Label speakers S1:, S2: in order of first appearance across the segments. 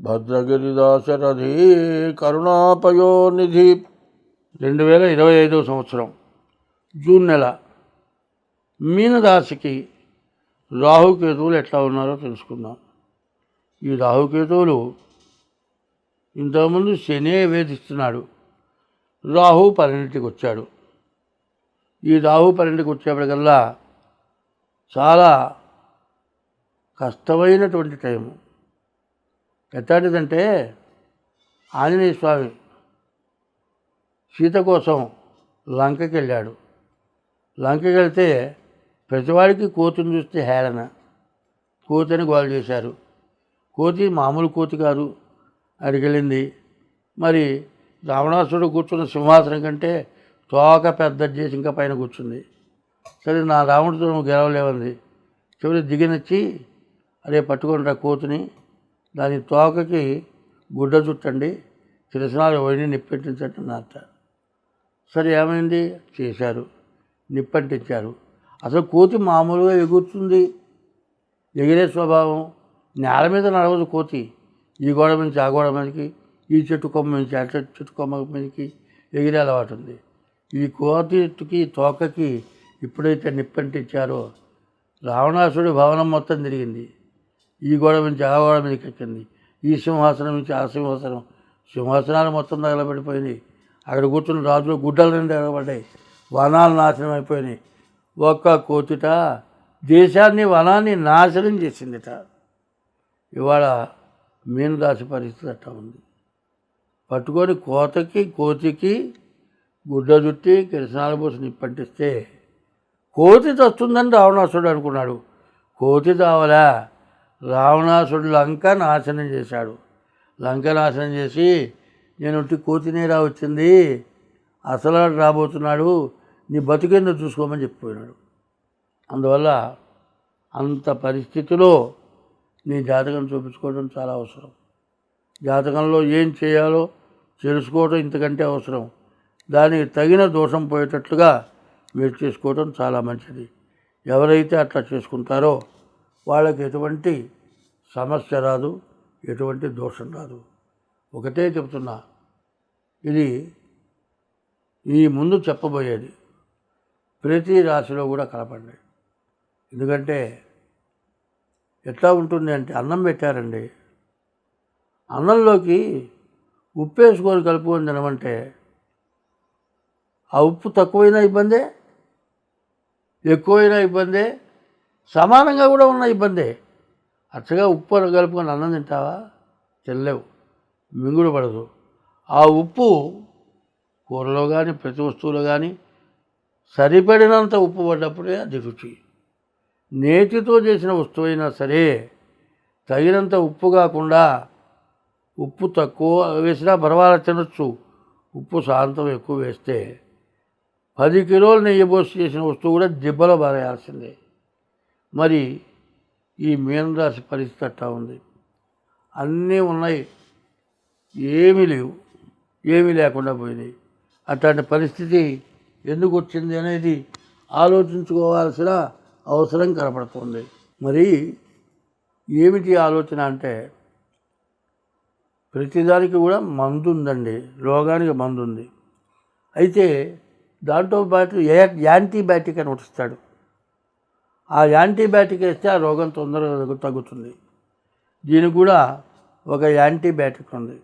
S1: భద్రగిరిదాశరథి కరుణాపయోనిధి. రెండు వేల ఇరవై ఐదో సంవత్సరం జూన్ నెల. మీనరాశికి రాహుకేతువులు ఎట్లా ఉన్నారో తెలుసుకుందాం. ఈ రాహుకేతువులు ఇంతకుముందు శనే వేధిస్తున్నాడు రాహు పన్నెండింటికి వచ్చాడు. ఈ రాహు పన్నెండుకి వచ్చేప్పటికల్లా చాలా కష్టమైనటువంటి టైము. ఎట్లాంటిదంటే ఆంజనేయ స్వామి సీత కోసం లంకకి వెళ్ళాడు లంకకి వెళ్తే ప్రతివాడికి కోతిని చూస్తే హేళన. కోతిని గోలు చేశారు. కోతి మామూలు కోతి కాదు. అడిగెళ్ళింది మరి రావణాసుడు కూర్చున్న సింహాసనం కంటే తోక పెద్ద చేసి ఇంకా పైన కూర్చుంది. సరే నా రావణుడితో నువ్వు గెలవలేవంది. చివరి దిగినొచ్చి అదే పట్టుకుంటా కోతిని. దాని తోకకి గుడ్డ చుట్టండి కిరసనాలు పోయి నిప్పెట్టించండి అన్నట్ట సరే ఏమైంది? చేశారు. నిప్పంటించారు. అసలు కోతి మామూలుగా ఎగురుతుంది. ఎగిరే స్వభావం. నేల మీద నడవదు కోతి. ఈ గోడ నుంచి ఆ గోడ మీదకి ఈ చెట్టు కొమ్మ నుంచి ఆ చెట్టు చెట్టు కొమ్మ మీదకి ఎగిరే అలవాటు ఉంది. ఈ కోతికి తోకకి ఎప్పుడైతే నిప్పంటించారో రావణాసుడి భవనం మొత్తం తిరిగింది. ఈ గోడ నుంచి ఆ గోడ మీదకి ఎక్కింది ఈ సింహాసనం నుంచి ఆ సింహాసనం. సింహాసనాలు మొత్తం తగలబడిపోయినాయి. అక్కడ కూర్చున్న రాజులు గుడ్డల నుండి తగలబడ్డాయి. వనాలు నాశనం అయిపోయినాయి. ఒక్క కోతిట దేశాన్ని వనాన్ని నాశనం చేసిందిట. ఇవాళ మీనరాశి పరిస్థితి అట్లా ఉంది. పట్టుకొని కోతకి కోతికి గుడ్డ చుట్టి కిరసనాలు పోసి నిప్పంటిస్తే కోతి చస్తుందని రావణాసుడు అనుకున్నాడు. కోతి దావలా రావణాసుడు లంక నాశనం చేశాడు. లంక నాశనం చేసి నేను కోతినేరా వచ్చింది. అసలు రాబోతున్నాడు. నీ బతుకేందో చూసుకోమని చెప్పిపోయినాడు. అందువల్ల అంత పరిస్థితిలో నీ జాతకం చూపించుకోవడం చాలా అవసరం. జాతకంలో ఏం చేయాలో తెలుసుకోవడం ఇంతకంటే అవసరం. దానికి తగిన దోషం పోయేటట్లుగా మీరు చేసుకోవడం చాలా మంచిది. ఎవరైతే అట్లా చేసుకుంటారో వాళ్ళకి ఎటువంటి సమస్య రాదు ఎటువంటి దోషం రాదు. ఒకటే చెప్తున్నా ఇది ఈ ముందు చెప్పబోయేది ప్రతి రాశిలో కూడా కలపండి. ఎందుకంటే ఎట్లా ఉంటుంది అంటే అన్నం పెట్టారండి. అన్నంలోకి ఉప్పు వేసుకొని కలుపుకొని తినమంటే ఆ ఉప్పు తక్కువైనా ఇబ్బందే ఎక్కువైనా ఇబ్బందే సమానంగా కూడా ఉన్న ఇబ్బందే. అచ్చగా ఉప్పు కలుపుకొని అన్నం తింటావా? తినలేవు. మింగుడు పడదు. ఆ ఉప్పు కూరలో కానీ ప్రతి వస్తువులో కానీ సరిపడినంత ఉప్పు పడ్డప్పుడే అది రుచి. నేతితో చేసిన వస్తువు అయినా సరే తగినంత ఉప్పు కాకుండా ఉప్పు తక్కువ వేసినా పర్వాలేదు తినొచ్చు. ఉప్పు శాంతం ఎక్కువ వేస్తే పది కిలోలు నెయ్యి పోసి చేసిన వస్తువు కూడా దిబ్బలో బారేయాల్సిందే మరి ఈ మీనరాశి పరిస్థితి అట్టా ఉంది. అన్నీ ఉన్నాయి. ఏమీ లేవు. ఏమీ లేకుండా పోయినాయి. అట్లాంటి పరిస్థితి ఎందుకు వచ్చింది అనేది ఆలోచించుకోవాల్సిన అవసరం కనపడుతుంది. మరి ఏమిటి ఆలోచన అంటే ప్రతిదానికి కూడా మందు ఉందండి. రోగానికి మందు ఉంది. అయితే దాంతో పాటు ఏ యాంటీబయాటిక్ అని వస్తాడు ఆ యాంటీబయాటిక్ వేస్తే ఆ రోగం తొందరగా తగ్గుతుంది. దీనికి కూడా ఒక యాంటీబయాటిక్ ఉంది.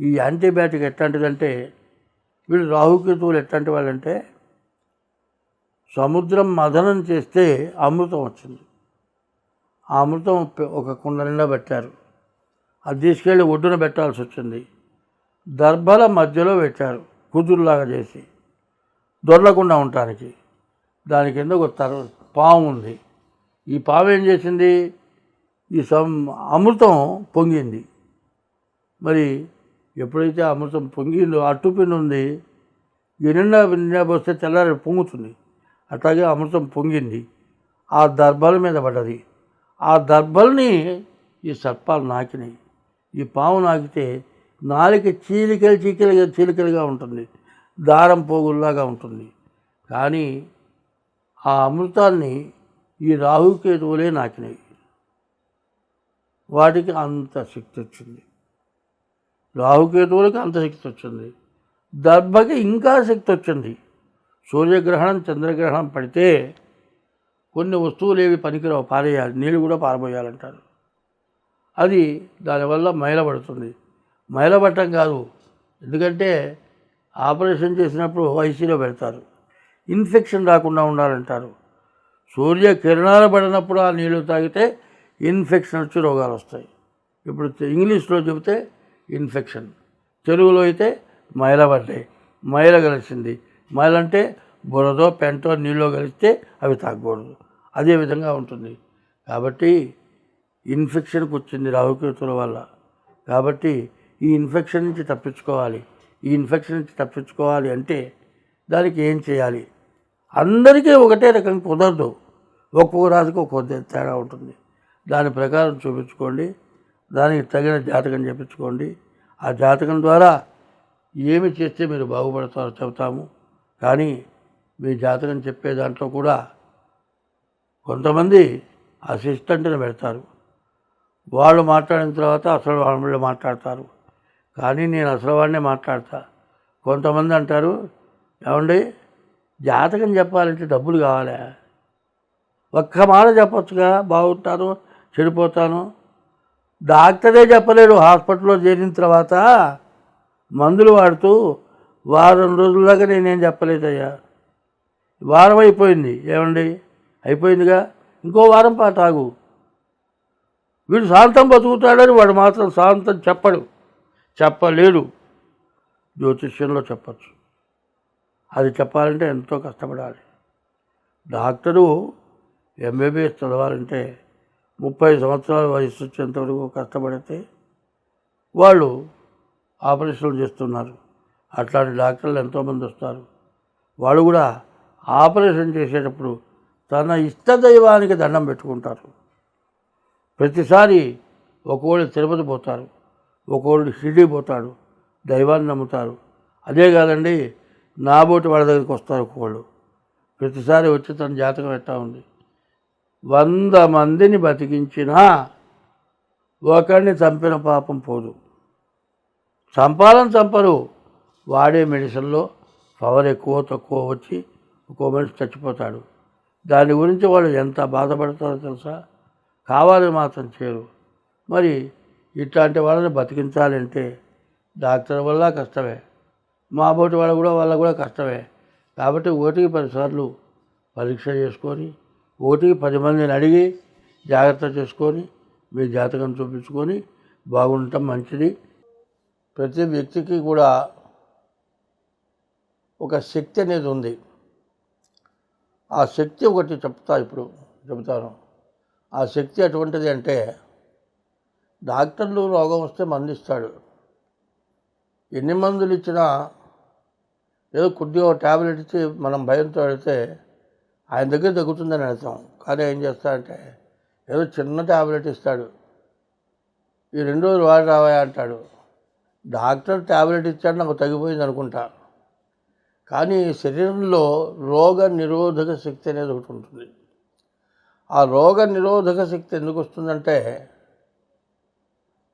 S1: ఈ యాంటీబయాటిక్ ఎట్లాంటిదంటే వీళ్ళు రాహుకేతువులు ఎట్లాంటి వాళ్ళంటే సముద్రం మదనం చేస్తే అమృతం వచ్చింది. ఆ అమృతం ఒక కుండ నిండా పెట్టారు. అది తీసుకెళ్ళి ఒడ్డున పెట్టాల్సి వచ్చింది. దర్భల మధ్యలో పెట్టారు. కుదురులాగా చేసి. దొరలకుండా ఉండటానికి. దాని కింద ఒక తర పాము ఉంది ఈ పాము ఏం చేసింది? ఈ సం అమృతం పొంగింది. మరి ఎప్పుడైతే అమృతం పొంగిందో అట్టుపిండి ఉంది ఈ నిండా నిండా పోస్తే తెల్లారి పొంగుతుంది. అట్లాగే అమృతం పొంగింది. ఆ దర్భల మీద పడ్డది. ఆ దర్భల్ని ఈ సర్పాలు నాకినాయి. ఈ పాము నాకితే నాలుక చీలికలు చీలికలుగా చీలికలుగా ఉంటుంది. దారం పోగుల్లాగా ఉంటుంది. కానీ ఆ అమృతాన్ని ఈ రాహుకేతువులే నాకినాయి వాటికి అంత శక్తి వచ్చింది. రాహుకేతువులకి అంత శక్తి వచ్చింది. దర్భకి ఇంకా శక్తి వచ్చింది. సూర్యగ్రహణం చంద్రగ్రహణం పడితే కొన్ని వస్తువులు ఏవి పనికిరావు. పారేయాలి. నీళ్ళు కూడా పారబోయాలంటారు. అది దానివల్ల మైలపడుతుంది మైలపడటం కాదు. ఎందుకంటే ఆపరేషన్ చేసినప్పుడు ఐసీలో పెడతారు. ఇన్ఫెక్షన్ రాకుండా ఉండాలంటారు. సూర్య కిరణాలు పడినప్పుడు ఆ నీళ్ళు తాగితే ఇన్ఫెక్షన్ వచ్చి రోగాలు వస్తాయి. ఇప్పుడు ఇంగ్లీష్లో చెబితే ఇన్ఫెక్షన్. తెలుగులో అయితే మైల పడ్డాయి. మైల కలిసింది. మైల అంటే బురదో పెంటో నీళ్ళో కలిస్తే అవి తాగకూడదు. అదే విధంగా ఉంటుంది. కాబట్టి ఇన్ఫెక్షన్కి వచ్చింది రాహుకేతుల వల్ల. కాబట్టి ఈ ఇన్ఫెక్షన్ నుంచి తప్పించుకోవాలి. ఈ ఇన్ఫెక్షన్ నుంచి తప్పించుకోవాలి అంటే దానికి ఏం చేయాలి? అందరికీ ఒకటే రకం కుదరదు. ఒక్కొక్క రాశికి ఒక్కొక్క తేడా ఉంటుంది. దాని ప్రకారం చూపించుకోండి. దానికి తగిన జాతకం చెప్పించుకోండి. ఆ జాతకం ద్వారా ఏమి చేస్తే మీరు బాగుపడతారో చెబుతాము. కానీ మీ జాతకం చెప్పే దాంట్లో కూడా కొంతమంది అసిస్టెంట్ని పెడతారు. వాళ్ళు మాట్లాడిన తర్వాత అసలు వాళ్ళు మాట్లాడతారు. కానీ నేను అసలు వాడినే మాట్లాడతా. కొంతమంది అంటారు ఏమండి? జాతకం చెప్పాలంటే డబ్బులు కావాలా. ఒక్క మాట చెప్పొచ్చుగా బాగుంటాను చెడిపోతాను. డాక్టరే చెప్పలేడు హాస్పిటల్లో చేరిన తర్వాత మందులు వాడుతూ వారం రోజుల నేనేం చెప్పలేదయ్యా. వారం అయిపోయింది ఏమండి? అయిపోయిందిగా? ఇంకో వారం పాటు ఆగు. వీడు శాంతం బతుకుతాడని వాడు మాత్రం శాంతం చెప్పడు. చెప్పలేడు. జ్యోతిష్యంలో చెప్పచ్చు. అది చెప్పాలంటే ఎంతో కష్టపడాలి. డాక్టరు ఎంబీబీఎస్ చదవాలంటే ముప్పై సంవత్సరాల వయసు వచ్చేంతవరకు కష్టపడితే వాళ్ళు ఆపరేషన్లు చేస్తున్నారు. అట్లాంటి డాక్టర్లు ఎంతోమంది వస్తారు. వాళ్ళు కూడా ఆపరేషన్ చేసేటప్పుడు తన ఇష్ట దైవానికి దండం పెట్టుకుంటారు. ప్రతిసారి ఒకళ్ళు తిరుపతి పోతారు. ఒకళ్ళు షిరిడి పోతాడు. దైవాన్ని నమ్ముతారు. అదే కాదండి నాబోటి వాళ్ళ దగ్గరికి వస్తారు ఒకళ్ళు. ప్రతిసారి వచ్చి తన జాతకం ఎట్టా ఉంది? వంద మందిని బతికించినా ఒకరిని చంపిన పాపం పోదు. చంపాలని చంపరు. వాడే మెడిసిన్లో పవర్ ఎక్కువ తక్కువ వచ్చి ఒక్కో మనిషి చచ్చిపోతాడు. దాని గురించి వాళ్ళు ఎంత బాధపడతారో తెలుసా? కావాలని మాత్రం చేయరు. మరి ఇట్లాంటి వాళ్ళని బతికించాలంటే డాక్టర్ వల్ల కష్టమే. మా బోటి వాళ్ళ కూడా వాళ్ళ కూడా కష్టమే. కాబట్టి ఓటికి పదిసార్లు పరీక్ష చేసుకొని ఓటికి పది మందిని అడిగి జాగ్రత్త చేసుకొని మీ జాతకం చూపించుకొని బాగుండటం మంచిది. ప్రతి వ్యక్తికి కూడా ఒక శక్తి అనేది ఉంది. ఆ శక్తి ఒకటి చెప్తా ఇప్పుడు చెబుతాను. ఆ శక్తి అటువంటిది అంటే డాక్టర్లు రోగం వస్తే మందిస్తాడు ఎన్ని మందులు ఇచ్చినా ఏదో కొద్దిగా ట్యాబ్లెట్ ఇచ్చి మనం భయంతో వెళితే ఆయన దగ్గర తగ్గుతుందని అర్థం. కానీ ఏం చేస్తాడంటే ఏదో చిన్న ట్యాబ్లెట్ ఇస్తాడు. ఈ రెండు రోజులు వాడి రావా అంటాడు. డాక్టర్ ట్యాబ్లెట్ ఇచ్చాడు నాకు తగ్గిపోయింది అనుకుంటా. కానీ శరీరంలో రోగ నిరోధక శక్తి అనేది ఒకటి ఉంటుంది. ఆ రోగ నిరోధక శక్తి ఎందుకు వస్తుందంటే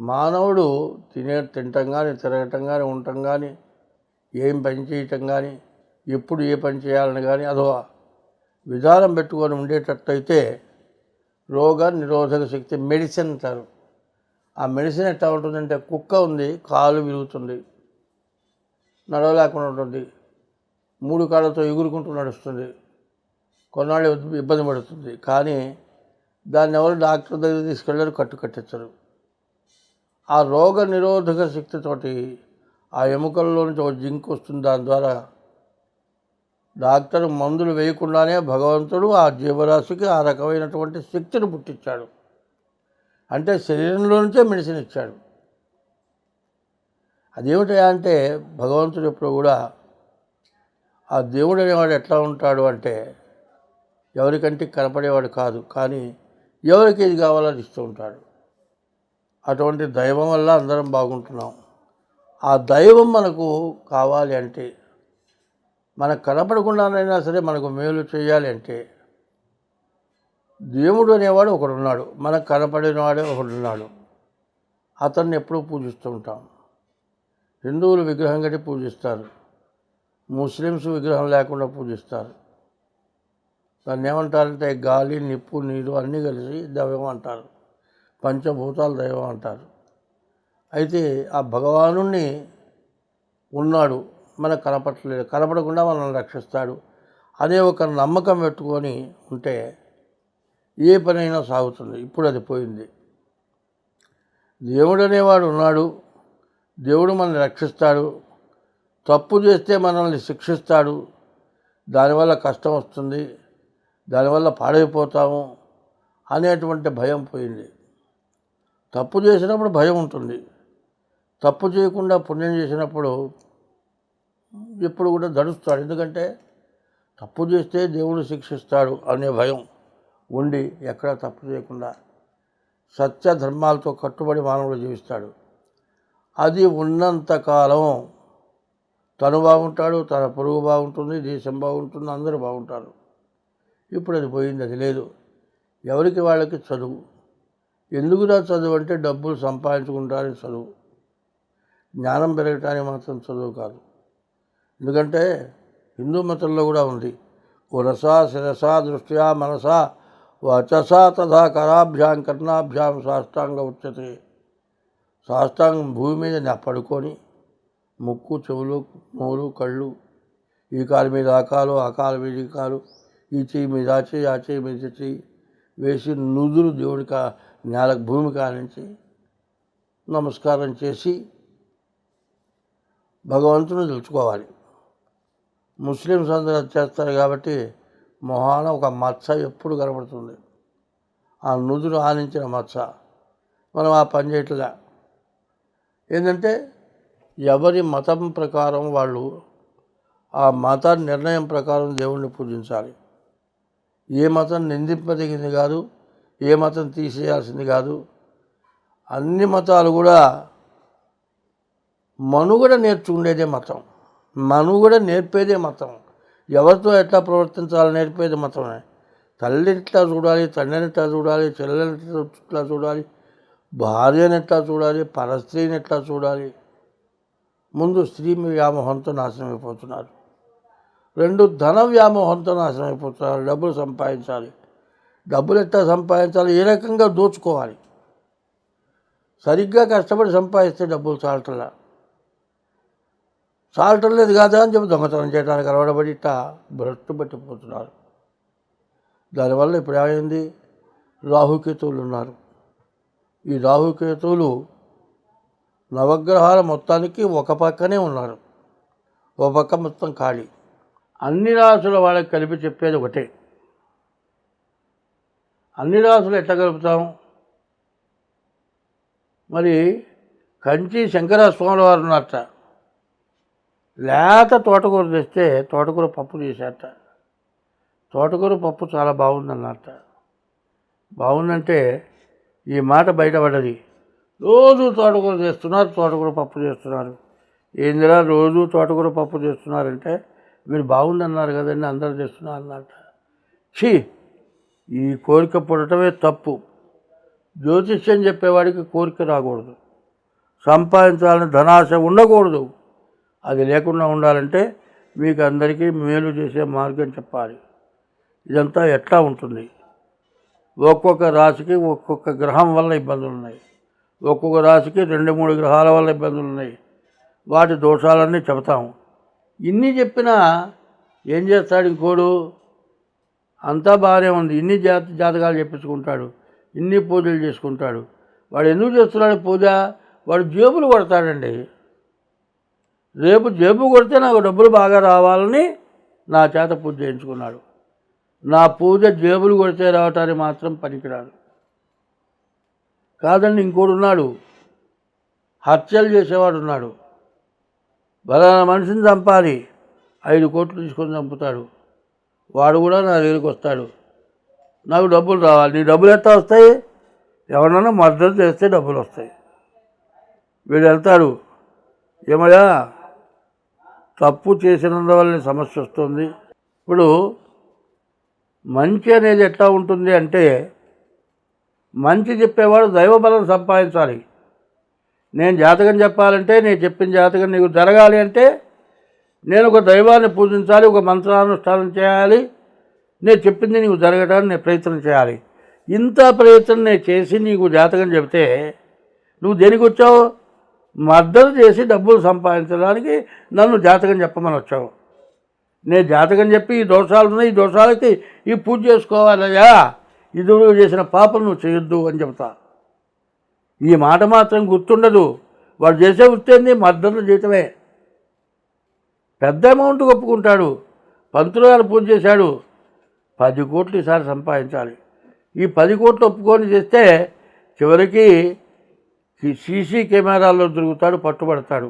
S1: మానవుడు తినే తినటం కానీ తిరగటం కానీ ఉండటం కానీ ఏం పని చేయటం కానీ ఎప్పుడు ఏ పని చేయాలని కానీ అదో విధానం పెట్టుకొని ఉండేటట్టయితే రోగ నిరోధక శక్తి మెడిసిన్ అంటారు. ఆ మెడిసిన్ ఎట్లా ఉంటుందంటే కుక్క ఉంది కాలు విరుగుతుంది నడవలేకుండా ఉంటుంది మూడు కాళ్ళతో ఎగురుకుంటూ నడుస్తుంది కొన్నాళ్ళు ఇబ్బంది పడుతుంది. కానీ దాన్ని ఎవరు డాక్టర్ దగ్గర తీసుకెళ్ళారు కట్టు కట్టించరు. ఆ రోగ నిరోధక శక్తితోటి ఆ ఎముకల్లో నుంచి ఒక జింక్ వస్తుంది దాని ద్వారా డాక్టర్ మందులు వేయకుండానే భగవంతుడు ఆ జీవరాశికి ఆ రకమైనటువంటి శక్తిని పుట్టించాడు. అంటే శరీరంలో నుంచే మెడిసిన్ ఇచ్చాడు. అదేమిటయా అంటే భగవంతుడు ఎప్పుడు కూడా ఆ దేవుడు అనేవాడు ఎట్లా ఉంటాడు అంటే ఎవరికంటే కనపడేవాడు కాదు కానీ ఎవరికి ఏది కావాలో అది ఇస్తూ ఉంటాడు. అటువంటి దైవం వల్ల అందరం బాగుంటున్నాం. ఆ దైవం మనకు కావాలి అంటే మనకు కనపడకుండానైనా సరే మనకు మేలు చేయాలి అంటే దేవుడు అనేవాడు ఒకడున్నాడు. మనకు కనపడినవాడే ఒకడున్నాడు. అతన్ని ఎప్పుడూ పూజిస్తూ ఉంటాం. హిందువులు విగ్రహం కట్టి పూజిస్తారు. ముస్లిమ్స్ విగ్రహం లేకుండా పూజిస్తారు. దాన్ని ఏమంటారంటే గాలి నిప్పు నీరు అన్నీ కలిసి దైవం అంటారు. పంచభూతాలు దైవం అంటారు. అయితే ఆ భగవాను ఉన్నాడు. మనకు కనపడలేదు కనపడకుండా మనల్ని రక్షిస్తాడు. అనే ఒక నమ్మకం పెట్టుకొని ఉంటే ఏ పనైనా సాగుతుంది. ఇప్పుడు అది పోయింది. దేవుడు అనేవాడు ఉన్నాడు. దేవుడు మనల్ని రక్షిస్తాడు. తప్పు చేస్తే మనల్ని శిక్షిస్తాడు. దానివల్ల కష్టం వస్తుంది. దానివల్ల పాడైపోతాము అనేటువంటి భయం పోయింది. తప్పు చేసినప్పుడు భయం ఉంటుంది. తప్పు చేయకుండా పుణ్యం చేసినప్పుడు ఎప్పుడు కూడా దడుస్తాడు ఎందుకంటే తప్పు చేస్తే దేవుడు శిక్షిస్తాడు అనే భయం ఉండి ఎక్కడ తప్పు చేయకుండా సత్య ధర్మాలతో కట్టుబడి మానవుడు జీవిస్తాడు. అది ఉన్నంతకాలం తను బాగుంటాడు తన పొరుగు బాగుంటుంది దేశం బాగుంటుంది అందరూ బాగుంటారు. ఇప్పుడు అది పోయింది అది లేదు. ఎవరికి వాళ్ళకి చదువు? ఎందుకురా చదువు అంటే డబ్బులు సంపాదించుకుంటారని చదువు. జ్ఞానం పెరగటానికి మాత్రం చదువు కాదు. ఎందుకంటే హిందూ మతంలో కూడా ఉంది. ఉరసా శిరసా దృష్ట్యా మనసా వచసా తథా కరాభ్యాం కర్ణాభ్యాం సాష్టాంగ ఉచ్యతే. సాష్టాంగం భూమి మీద పడుకొని ముక్కు చెవులు మూలు కళ్ళు ఈ కాలు మీద ఆ కాలు ఆ కాలు మీద ఈ కాలు ఈ చేయి మీద ఆ చేయి ఆ చేయి మీద చేయి వేసి నుదురు దేవుడి కా నేల భూమి కానించి నమస్కారం చేసి భగవంతుని తెలుసుకోవాలి. ముస్లిమ్స్ అందరూ చేస్తారు కాబట్టి మొహాన ఒక మచ్చ ఎప్పుడు కనబడుతుంది? ఆ నుదురు ఆనించిన మచ్చ. మనం ఆ పని చేయట్లే ఏంటంటే ఎవరి మతం ప్రకారం వాళ్ళు ఆ మత నిర్ణయం ప్రకారం దేవుణ్ణి పూజించాలి. ఏ మతం నిందింపదగింది కాదు ఏ మతం తీసేయాల్సింది కాదు. అన్ని మతాలు కూడా మనుగడ నేర్చుకునేదే మతం. మనుగడ నేర్పేదే మతం. ఎవరితో ఎట్లా ప్రవర్తించాలో నేర్పేది మతమే. తల్లిని ఎట్లా చూడాలి తండ్రిని ఎట్లా చూడాలి చెల్లెని ఎట్లా చూడాలి భార్యని ఎట్లా చూడాలి పరస్త్రీని ఎట్లా చూడాలి. ముందు స్త్రీ వ్యామోహంతో నాశనం అయిపోతున్నారు. రెండు ధన వ్యామోహంతో నాశనం అయిపోతున్నారు. డబ్బులు సంపాదించాలి. డబ్బులు ఎట్లా సంపాదించాలి? ఏ రకంగా దోచుకోవాలి? సరిగ్గా కష్టపడి సంపాదిస్తే డబ్బులు చాలటలా? చాలటం లేదు కాదా అని చెప్పి దొంగతనం చేయడానికి అలవాడబడి ఇట్లా భ్రష్టు పట్టిపోతున్నారు. దానివల్ల ఇప్పుడు ఏమైంది? రాహుకేతువులు ఉన్నారు. ఈ రాహుకేతువులు నవగ్రహాల మొత్తానికి ఒక పక్కనే ఉన్నారు. ఒక పక్క మొత్తం ఖాళీ. అన్ని రాసుల వాళ్ళకి కలిపి చెప్పేది ఒకటే. అన్ని రాసులు ఎట్లా కలుపుతాం? మరి కంచి శంకర స్వామి వారు ఉన్నట్ట లేత తోటకూర తెస్తే తోటకూర పప్పు చేశారట తోటకూర పప్పు చాలా బాగుందన్నట బాగుందంటే ఈ మాట బయటపడ్డది. రోజు తోటకూర చేస్తున్నారు తోటకూర పప్పు చేస్తున్నారు. ఏందిరా రోజు తోటకూర పప్పు చేస్తున్నారంటే మీరు బాగుందన్నారు కదండి అందరూ చేస్తున్నారు అన్నట ఛీ! ఈ కోరిక పుడటమే తప్పు. జ్యోతిష్యం చెప్పేవాడికి కోరిక రాకూడదు. సంపాదించాలని ధనాశ ఉండకూడదు. అది లేకుండా ఉండాలంటే మీకు అందరికీ మేలు చేసే మార్గం చెప్పాలి. ఇదంతా ఎట్లా ఉంటుంది? ఒక్కొక్క రాశికి ఒక్కొక్క గ్రహం వల్ల ఇబ్బందులు ఉన్నాయి ఒక్కొక్క రాశికి రెండు మూడు గ్రహాల వల్ల ఇబ్బందులు ఉన్నాయి వాటి దోషాలన్నీ చెబుతాము ఇన్ని చెప్పినా ఏం చేస్తాడు ఇంకోడు? అంతా బాగానే ఉంది. ఇన్ని జాత జాతకాలు చెప్పించుకుంటాడు ఇన్ని పూజలు చేసుకుంటాడు. వాడు ఎందుకు చేస్తున్నాడు పూజ? వాడు జేబులు కొడతాడండి. రేపు జేబు కొడితే నాకు డబ్బులు బాగా రావాలని నా చేత పూజ చేయించుకున్నాడు. నా పూజ జేబులు కొడితే రావటానికి మాత్రం పనికిరాడు కాదండి ఇంకోడు ఉన్నాడు. హత్యలు చేసేవాడు ఉన్నాడు. బలానా మనిషిని చంపాలి. ఐదు కోట్లు తీసుకొని చంపుతాడు. వాడు కూడా నా దగ్గరికి వస్తాడు. నాకు డబ్బులు రావాలి. నీ డబ్బులు ఎట్లా వస్తాయి? ఎవరన్నా మద్దతు చేస్తే డబ్బులు వస్తాయి. వీడు వెళ్తాడు. ఏమయ్యా? తప్పు చేసినందువల్ల సమస్య వస్తుంది. ఇప్పుడు మంచి అనేది ఎట్లా ఉంటుంది అంటే మంచి చెప్పేవాడు దైవబలం సంపాదించాలి. నేను జాతకం చెప్పాలంటే నేను చెప్పిన జాతకం నీకు జరగాలి అంటే నేను ఒక దైవాన్ని పూజించాలి ఒక మంత్రానుష్ఠానం చేయాలి నేను చెప్పింది నీకు జరగడానికి నేను ప్రయత్నం చేయాలి. ఇంత ప్రయత్నం నేను చేసి నీకు జాతకం చెబితే నువ్వు దేనికి వచ్చావు? మద్దతు చేసి డబ్బులు సంపాదించడానికి నన్ను జాతకం చెప్పమని వచ్చావు. నేను జాతకం చెప్పి ఈ దోషాలు ఉన్నాయి ఈ దోషాలకి ఈ పూజ చేసుకోవాలయ్యా. ఇది నువ్వు చేసిన పాపం నువ్వు చేయొద్దు అని చెప్తా ఈ మాట మాత్రం గుర్తుండదు. వాడు చేసే వృత్తి మద్దతు జీతమే. పెద్ద అమౌంట్ ఒప్పుకుంటాడు. పంతులు గారు పూజ చేశాడు. పది కోట్లు ఈసారి సంపాదించాలి. ఈ పది కోట్లు ఒప్పుకొని చేస్తే చివరికి ఈ సీసీ కెమెరాల్లో దొరుకుతాడు పట్టుబడతాడు.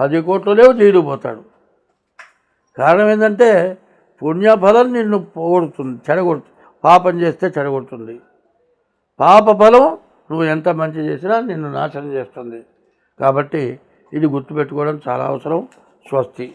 S1: పది కోట్లు లేవు కారణం ఏంటంటే పుణ్యఫలం నిన్ను పోగొడుతుంది చెడగొడుతుంది పాపం చేస్తే చెడగొడుతుంది. పాప ఫలం నువ్వు ఎంత మంచి చేసినా నిన్ను నాశనం చేస్తుంది. కాబట్టి ఇది గుర్తుపెట్టుకోవడం చాలా అవసరం. స్వస్తి.